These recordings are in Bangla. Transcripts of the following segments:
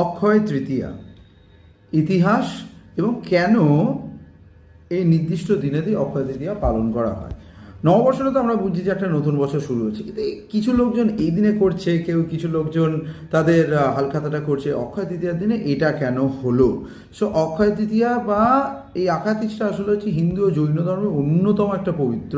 অক্ষয় তৃতীয়া। ইতিহাস এবং কেন এই নির্দিষ্ট দিনেতেই অক্ষয় তৃতীয়া পালন করা হয়। নববর্ষটা তো আমরা বুঝছি যে একটা নতুন বছর শুরু হচ্ছে। কিন্তু কিছু লোকজন এই দিনে করছে, কেউ কিছু লোকজন তাদের হালখাতাটা করছে, অক্ষয় তৃতীয়ার দিনে এটা কেন হলো? সো অক্ষয় তৃতীয়া বা এই আকাতিসটা আসলে হচ্ছে হিন্দু ও জৈন ধর্মের অন্যতম একটা পবিত্র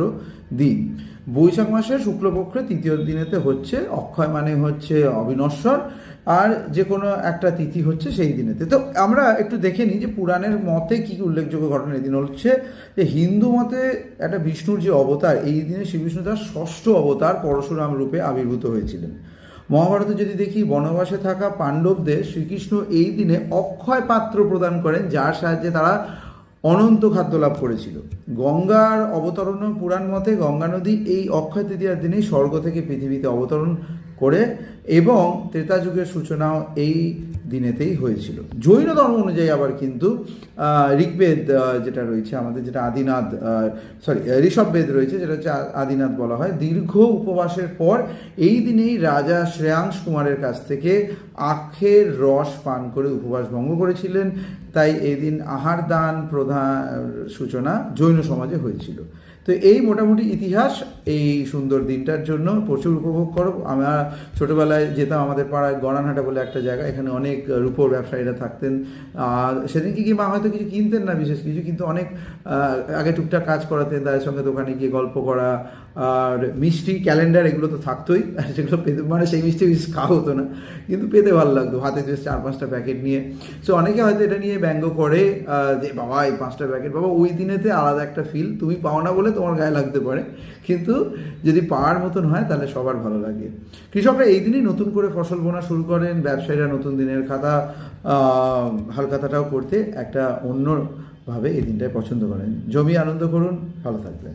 দিন। বৈশাখ মাসের শুক্লপক্ষের তৃতীয় দিনেতে হচ্ছে, অক্ষয় মানে হচ্ছে অবিনশ্বর, আর যে কোনো একটা তিথি হচ্ছে সেই দিনেতে। তো আমরা একটু দেখে নিই যে পুরাণের মতে কী কী উল্লেখযোগ্য ঘটনা এই দিন হচ্ছে। যে হিন্দু মতে একটা বিষ্ণুর যে অবতার, এই দিনে শ্রী বিষ্ণু তার ষষ্ঠ অবতার পরশুরাম রূপে আবির্ভূত হয়েছিলেন। মহাভারতে যদি দেখি, বনবাসে থাকা পাণ্ডবদের শ্রীকৃষ্ণ এই দিনে অক্ষয় পাত্র প্রদান করেন, যার সাহায্যে তারা অনন্ত খাদ্য লাভ করেছিল। গঙ্গার অবতরণ পুরাণ মতে গঙ্গা নদী এই অক্ষয় তৃতীয়ার দিনেই স্বর্গ থেকে পৃথিবীতে অবতরণ করে এবং ত্রেতা যুগের সূচনাও এই দিনেতেই হয়েছিল। জৈন ধর্ম অনুযায়ী আবার কিন্তু ঋগ্বেদ যেটা রয়েছে আমাদের, যেটা আদিনাথ সরি ঋষভবেদ রয়েছে, যেটা হচ্ছে আদিনাথ বলা হয়, দীর্ঘ উপবাসের পর এই দিনেই রাজা শ্রেয়াংশ কুমারের কাছ থেকে আখের রস পান করে উপবাস ভঙ্গ করেছিলেন। তাই এই দিন আহার দান প্রধান সূচনা জৈন সমাজে হয়েছিল। তো এই মোটামুটি ইতিহাস, এই সুন্দর দিনটার জন্য প্রচুর উপভোগ করো। আমরা ছোটোবেলায় যেতাম আমাদের পাড়ায় গড়ানহাটা বলে একটা জায়গা, এখানে অনেক রূপোর ব্যবসায়ীরা থাকতেন। আর সেদিন কি মা হয়তো কিছু কিনতেন না বিশেষ কিছু, কিন্তু অনেক আগে টুকটাক কাজ করাতেন, তাদের সঙ্গে দোকানে গিয়ে গল্প করা, আর মিষ্টি ক্যালেন্ডার এগুলো তো থাকতোই, আর সেগুলো পেতে মানে সেই মিষ্টি বেশি খাওয়া হতো না, কিন্তু পেতে ভালো লাগতো। হাতে বেশ চার পাঁচটা প্যাকেট নিয়ে। সো অনেকে হয়তো এটা নিয়ে ব্যঙ্গ করে যে, বাবা, এই পাঁচটা প্যাকেট, বাবা, ওই দিনেতে আলাদা একটা ফিল তুমি পাও না বলে তোমার গায়ে লাগতে পারে। কিন্তু যদি পাওয়ার মতন হয়, তাহলে সবার ভালো লাগে। কৃষকরা এই দিনই নতুন করে ফসল বোনা শুরু করেন, ব্যবসায়ীরা নতুন দিনের খাতা আহ, হালখাতাটাও করতে একটা অন্যভাবে এই দিনটায় পছন্দ করেন। জমি আনন্দ করুন ভালো থাকবেন।